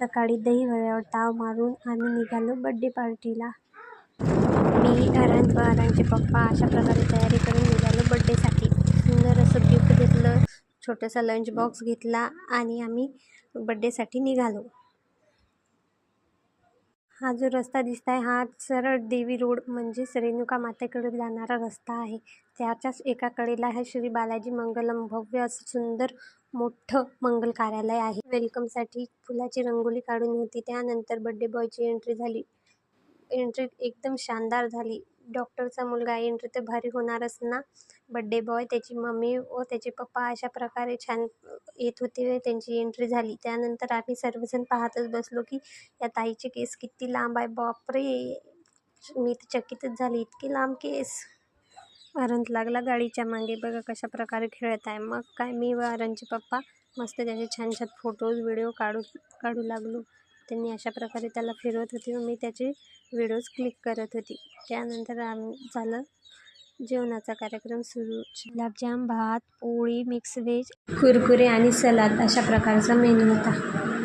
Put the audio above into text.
सकाळी दहीवड्यावर ताव मारून आम्ही निघालो बड्डे पार्टीला. मी अरंत व अरंतचे पप्पा अशा प्रकारे तयारी करून निघालो बड्डेसाठी. सुंदर असं गिफ्ट घेतलं छोटासा लंच बॉक्स घेतला आणि आम्ही बड्डेसाठी निघालो. हा जो रस्ता दिसत आहे हा सरळ देवी रोड म्हणजेच रेणुका मातेकडे जाणारा रस्ता आहे. त्याच्याच एका कडेला हे श्री बालाजी मंगलम भव्य असं सुंदर मोठं मंगल कार्यालय आहे. वेलकमसाठी फुलाची रंगोली काढून होती. त्यानंतर बड्डे बॉयची एंट्री झाली. एंट्री एकदम शानदार झाली. डॉक्टरचा मुलगा एंट्री तर भारी होणारच ना? बड्डे बॉय त्याची मम्मी व त्याचे पप्पा अशा प्रकारे छान येत होते. त्यांची एंट्री झाली. त्यानंतर आम्ही सर्वजण पाहतच बसलो की या ताईचे केस किती लांब आहे. बापरे! मी तर चकितच झाली. इतके लांब केस. अरंत लागला. गाडीच्या मागे बघा कशा प्रकारे खेळत आहे. मग काय मी व अरंतचे पप्पा मस्त त्याचे छान छान फोटोज व्हिडिओ काढू काढू लागलो. त्यांनी अशा प्रकारे त्याला फिरवत होते व मी त्याचे व्हिडिओज क्लिक करत होती. त्यानंतर आम झालं जेवणाचा कार्यक्रम सुरू. गुलाबजाम भात पोळी मिक्स व्हेज कुरकुरे आणि सलाद अशा प्रकारचा मेनू होता.